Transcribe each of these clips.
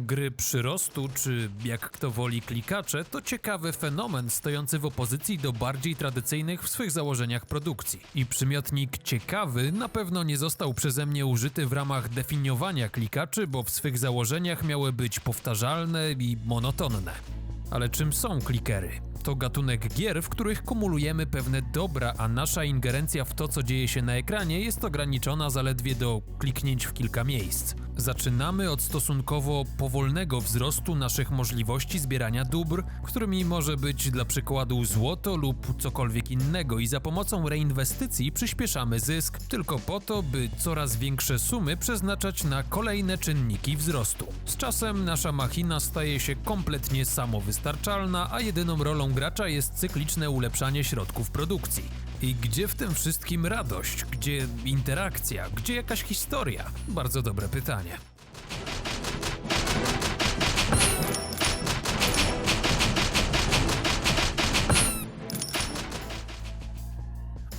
Gry przyrostu, czy jak kto woli klikacze, to ciekawy fenomen stojący w opozycji do bardziej tradycyjnych w swych założeniach produkcji. I przymiotnik ciekawy na pewno nie został przeze mnie użyty w ramach definiowania klikaczy, bo w swych założeniach miały być powtarzalne i monotonne. Ale czym są klikery? To gatunek gier, w których kumulujemy pewne dobra, a nasza ingerencja w to, co dzieje się na ekranie, jest ograniczona zaledwie do kliknięć w kilka miejsc. Zaczynamy od stosunkowo powolnego wzrostu naszych możliwości zbierania dóbr, którymi może być dla przykładu złoto lub cokolwiek innego, i za pomocą reinwestycji przyspieszamy zysk, tylko po to, by coraz większe sumy przeznaczać na kolejne czynniki wzrostu. Z czasem nasza machina staje się kompletnie samowystarczalna, a jedyną rolą gracza jest cykliczne ulepszanie środków produkcji. I gdzie w tym wszystkim radość? Gdzie interakcja? Gdzie jakaś historia? Bardzo dobre pytanie.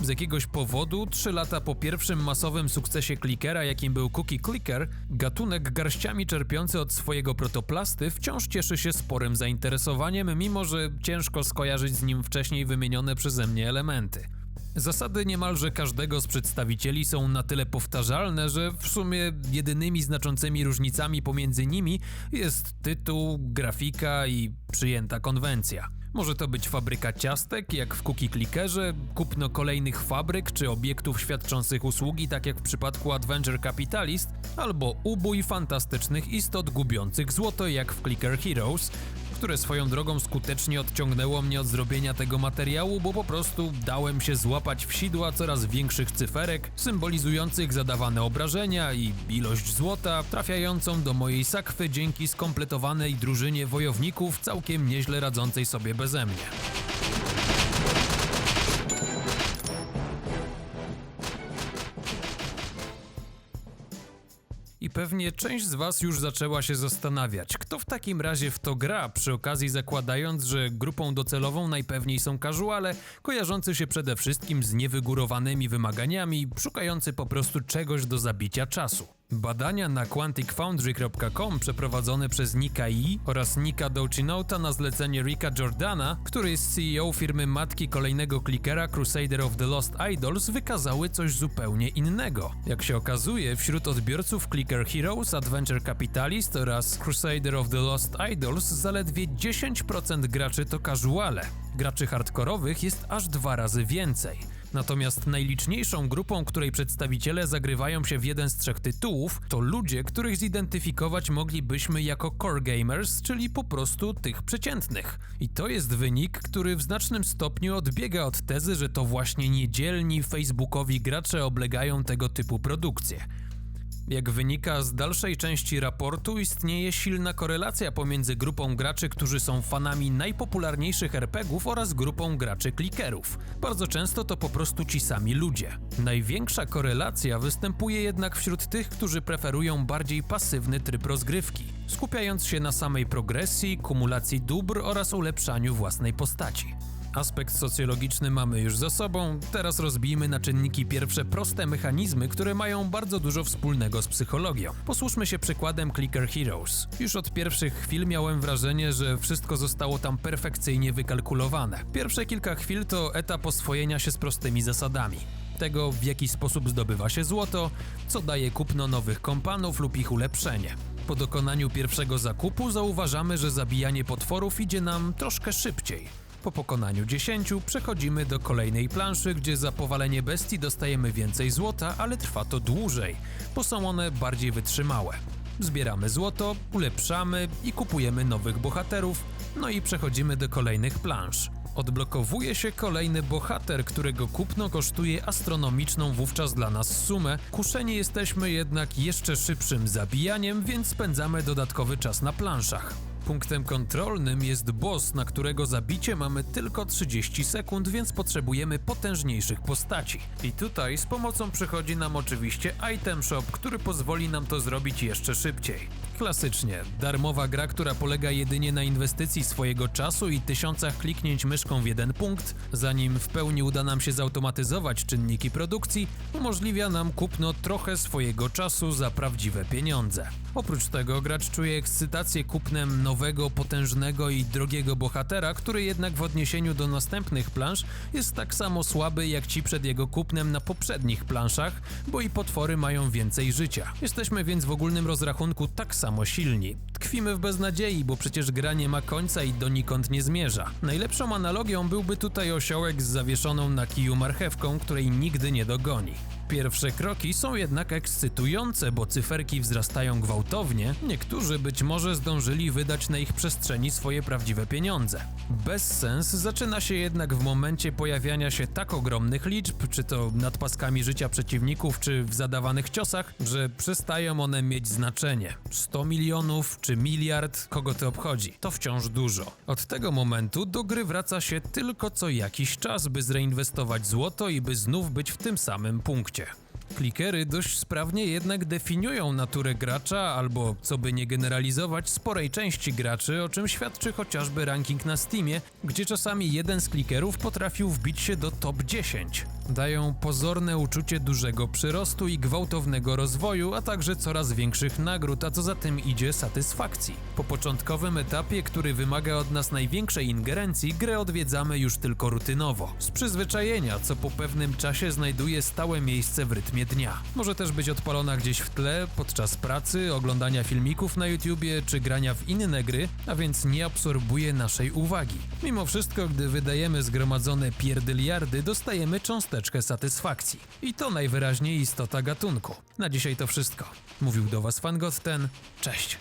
Z jakiegoś powodu, 3 lata po pierwszym masowym sukcesie klikera, jakim był Cookie Clicker, gatunek garściami czerpiący od swojego protoplasty wciąż cieszy się sporym zainteresowaniem, mimo że ciężko skojarzyć z nim wcześniej wymienione przeze mnie elementy. Zasady niemalże każdego z przedstawicieli są na tyle powtarzalne, że w sumie jedynymi znaczącymi różnicami pomiędzy nimi jest tytuł, grafika i przyjęta konwencja. Może to być fabryka ciastek, jak w Cookie Clickerze, kupno kolejnych fabryk czy obiektów świadczących usługi, tak jak w przypadku Adventure Capitalist, albo ubój fantastycznych istot gubiących złoto, jak w Clicker Heroes, które swoją drogą skutecznie odciągnęło mnie od zrobienia tego materiału, bo po prostu dałem się złapać w sidła coraz większych cyferek, symbolizujących zadawane obrażenia i ilość złota, trafiającą do mojej sakwy dzięki skompletowanej drużynie wojowników całkiem nieźle radzącej sobie beze mnie. Pewnie część z Was już zaczęła się zastanawiać, kto w takim razie w to gra, przy okazji zakładając, że grupą docelową najpewniej są casuale, kojarzący się przede wszystkim z niewygórowanymi wymaganiami, szukający po prostu czegoś do zabicia czasu. Badania na quanticfoundry.com przeprowadzone przez Nika E oraz Nika Dolcinota na zlecenie Ricka Jordana, który jest CEO firmy matki kolejnego klikera Crusader of the Lost Idols, wykazały coś zupełnie innego. Jak się okazuje, wśród odbiorców Clicker Heroes, Adventure Capitalist oraz Crusader of the Lost Idols zaledwie 10% graczy to casuale. Graczy hardkorowych jest aż dwa razy więcej. Natomiast najliczniejszą grupą, której przedstawiciele zagrywają się w jeden z trzech tytułów, to ludzie, których zidentyfikować moglibyśmy jako core gamers, czyli po prostu tych przeciętnych. I to jest wynik, który w znacznym stopniu odbiega od tezy, że to właśnie niedzielni facebookowi gracze oblegają tego typu produkcje. Jak wynika z dalszej części raportu, istnieje silna korelacja pomiędzy grupą graczy, którzy są fanami najpopularniejszych RPGów oraz grupą graczy klikerów. Bardzo często to po prostu ci sami ludzie. Największa korelacja występuje jednak wśród tych, którzy preferują bardziej pasywny tryb rozgrywki, skupiając się na samej progresji, kumulacji dóbr oraz ulepszaniu własnej postaci. Aspekt socjologiczny mamy już za sobą, teraz rozbijmy na czynniki pierwsze proste mechanizmy, które mają bardzo dużo wspólnego z psychologią. Posłuszmy się przykładem Clicker Heroes. Już od pierwszych chwil miałem wrażenie, że wszystko zostało tam perfekcyjnie wykalkulowane. Pierwsze kilka chwil to etap oswojenia się z prostymi zasadami tego, w jaki sposób zdobywa się złoto, co daje kupno nowych kompanów lub ich ulepszenie. Po dokonaniu pierwszego zakupu zauważamy, że zabijanie potworów idzie nam troszkę szybciej. Po pokonaniu 10 przechodzimy do kolejnej planszy, gdzie za powalenie bestii dostajemy więcej złota, ale trwa to dłużej, bo są one bardziej wytrzymałe. Zbieramy złoto, ulepszamy i kupujemy nowych bohaterów, no i przechodzimy do kolejnych plansz. Odblokowuje się kolejny bohater, którego kupno kosztuje astronomiczną wówczas dla nas sumę. Kuszeni jesteśmy jednak jeszcze szybszym zabijaniem, więc spędzamy dodatkowy czas na planszach. Punktem kontrolnym jest boss, na którego zabicie mamy tylko 30 sekund, więc potrzebujemy potężniejszych postaci. I tutaj z pomocą przychodzi nam oczywiście item shop, który pozwoli nam to zrobić jeszcze szybciej. Klasycznie, darmowa gra, która polega jedynie na inwestycji swojego czasu i tysiącach kliknięć myszką w jeden punkt, zanim w pełni uda nam się zautomatyzować czynniki produkcji, umożliwia nam kupno trochę swojego czasu za prawdziwe pieniądze. Oprócz tego gracz czuje ekscytację kupnem nowego, potężnego i drogiego bohatera, który jednak w odniesieniu do następnych plansz jest tak samo słaby jak ci przed jego kupnem na poprzednich planszach, bo i potwory mają więcej życia. Jesteśmy więc w ogólnym rozrachunku tak samo silni. Tkwimy w beznadziei, bo przecież gra nie ma końca i donikąd nie zmierza. Najlepszą analogią byłby tutaj osiołek z zawieszoną na kiju marchewką, której nigdy nie dogoni. Pierwsze kroki są jednak ekscytujące, bo cyferki wzrastają gwałtownie. Niektórzy być może zdążyli wydać na ich przestrzeni swoje prawdziwe pieniądze. Bezsens zaczyna się jednak w momencie pojawiania się tak ogromnych liczb, czy to nad paskami życia przeciwników, czy w zadawanych ciosach, że przestają one mieć znaczenie. 100 milionów czy miliard, kogo to obchodzi? To wciąż dużo. Od tego momentu do gry wraca się tylko co jakiś czas, by zreinwestować złoto i by znów być w tym samym punkcie. Klikery dość sprawnie jednak definiują naturę gracza, albo co by nie generalizować, sporej części graczy, o czym świadczy chociażby ranking na Steamie, gdzie czasami jeden z klikerów potrafił wbić się do top 10. Dają pozorne uczucie dużego przyrostu i gwałtownego rozwoju, a także coraz większych nagród, a co za tym idzie satysfakcji. Po początkowym etapie, który wymaga od nas największej ingerencji, grę odwiedzamy już tylko rutynowo, z przyzwyczajenia, co po pewnym czasie znajduje stałe miejsce w rytmie dnia. Może też być odpalona gdzieś w tle, podczas pracy, oglądania filmików na YouTubie czy grania w inne gry, a więc nie absorbuje naszej uwagi. Mimo wszystko, gdy wydajemy zgromadzone pierdyliardy, dostajemy cząsteczkę satysfakcji. I to najwyraźniej istota gatunku. Na dzisiaj to wszystko. Mówił do Was Fangotten. Cześć!